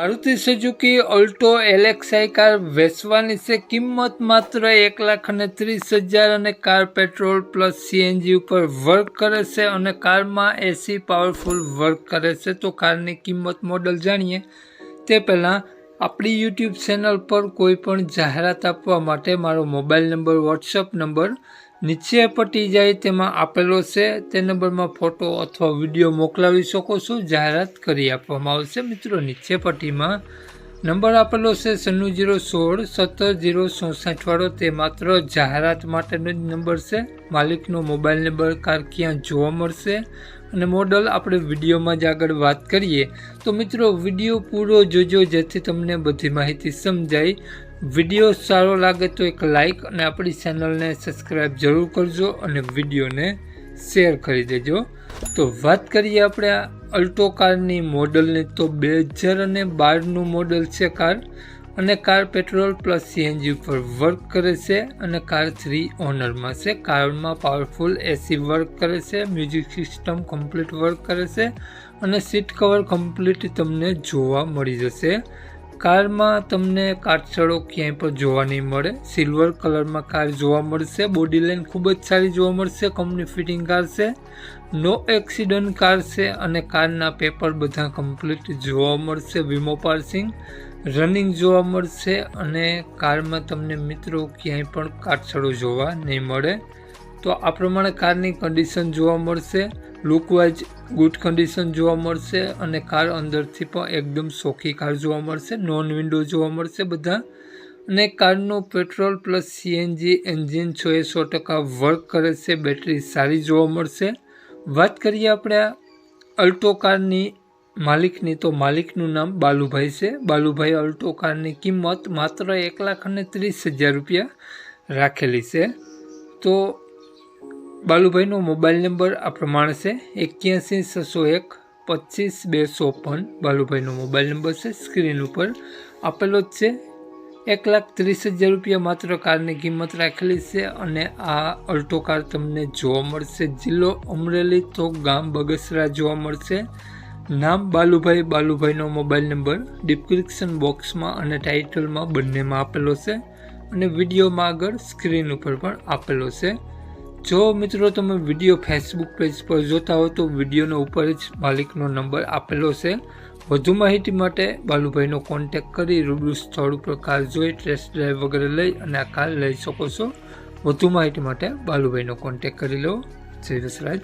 Maruti Suzuki Alto LXI car વેચવાની છે કિંમત માત્ર એક લાખ અને ત્રીસ હજાર અને કાર પેટ્રોલ પ્લસ સીએનજી ઉપર વર્ક કરે છે અને કારમાં એસી પાવરફુલ વર્ક કરે છે. તો કારની કિંમત મોડલ જાણીએ. તે પહેલાં આપણી યુટ્યુબ ચેનલ પર કોઈ પણ જાહેરાત આપવા માટે મારો મોબાઈલ નંબર વોટ્સઅપ નંબર નીચે પટી જાય તેમાં આપેલો છે. તે નંબરમાં ફોટો અથવા વીડિયો મોકલાવી શકો છો. જાહેરાત કરી આપવામાં આવશે. મિત્રો, નીચે પટ્ટીમાં નંબર આપેલો છે સન્નું જીરો સોળ સત્તર જીરો ચોસઠવાળો. તે માત્ર જાહેરાત માટેનો જ નંબર છે. માલિકનો મોબાઈલ નંબર કાર ક્યાં જોવા મળશે અને મોડલ આપણે વિડીયોમાં જ આગળ વાત કરીએ. તો મિત્રો, વીડિયો પૂરો જોજો જેથી તમને બધી માહિતી સમજાય. વીડિયો સારો લાગે તો એક લાઈક અને આપણી ચેનલને સબસ્ક્રાઈબ જરૂર કરજો અને વિડીયોને શેર કરી દેજો. તો વાત કરીએ આપણે આ અલ્ટો કારની મોડલની. તો બે હજાર અને બારનું મોડલ છે કાર અને કાર પેટ્રોલ પ્લસ સીએનજી ઉપર વર્ક કરે છે અને કાર થ્રી ઓનરમાં છે. કારમાં પાવરફુલ એસી વર્ક કરે છે, મ્યુઝિક સિસ્ટમ કમ્પ્લીટ વર્ક કરે છે અને સીટ કવર કમ્પ્લીટ તમને જોવા મળી જશે. કારમાં તમને કાટછડો ક્યાંય પણ જોવા નહીં મળે. સિલ્વર કલરમાં કાર જોવા મળશે. બોડી લાઇન ખૂબ જ સારી જોવા મળશે. કંપની ફિટિંગ કાર છે. નો એક્સિડન્ટ કાર છે અને કારના પેપર બધા કમ્પ્લીટ જોવા મળશે. વીમો પાર્સિંગ રનિંગ જોવા મળશે અને કારમાં તમને મિત્રો ક્યાંય પણ કાટછડો જોવા નહીં મળે. તો આ પ્રમાણે કારની કન્ડિશન જોવા મળશે. લુકવાઇઝ ગુડ કન્ડિશન જોવા મળશે અને કાર અંદરથી પણ એકદમ સોખી કાર જોવા મળશે નોન વિન્ડો જોવા મળશે બધા. અને કારનું પેટ્રોલ પ્લસ સીએનજી એન્જિન છો એ ટકા વર્ક કરે છે બેટરી સારી જોવા મળશે. વાત કરીએ આપણે અલ્ટો કારની માલિકની, તો માલિકનું નામ બાલુભાઈ છે. બાલુભાઈ અલ્ટો કારની કિંમત માત્ર એક લાખ અને ત્રીસ હજાર રૂપિયા રાખેલી છે. તો બાલુભાઈનો મોબાઈલ નંબર આ પ્રમાણે છે. એક્યાસી, છસો એક, પચીસ, બે, ચોપન. બાલુભાઈનો મોબાઈલ નંબર છે. સ્ક્રીન ઉપર આપેલો જ છે. એક લાખ ત્રીસ હજાર રૂપિયા માત્ર કારની કિંમત રાખેલી છે અને આ અલ્ટો કાર તમને જોવા મળશે. જિલ્લો અમરેલી તો ગામ બગસરા જોવા મળશે. નામ બાલુભાઈ. બાલુભાઈનો મોબાઈલ નંબર ડિસ્ક્રિપ્શન બોક્સમાં અને ટાઇટલમાં બંનેમાં આપેલો છે. અને વિડીયોમાં આગળ સ્ક્રીન ઉપર પણ આપેલો છે. જો મિત્રો તમે વીડિયો ફેસબુક પેજ પર જોતા હો તો વિડીયોનો ઉપર જ માલિકનો નંબર આપેલો છે. વધુ માહિતી માટે બાલુભાઈનો કોન્ટેક કરી રૂબરૂ સ્થળ ઉપર કાર જોઈ ટેસ્ટ ડ્રાઈવ વગેરે લઈ અને આ કાર લઈ શકો છો. વધુ માહિતી માટે બાલુભાઈનો કોન્ટેક કરી લો. જય વસરાજ.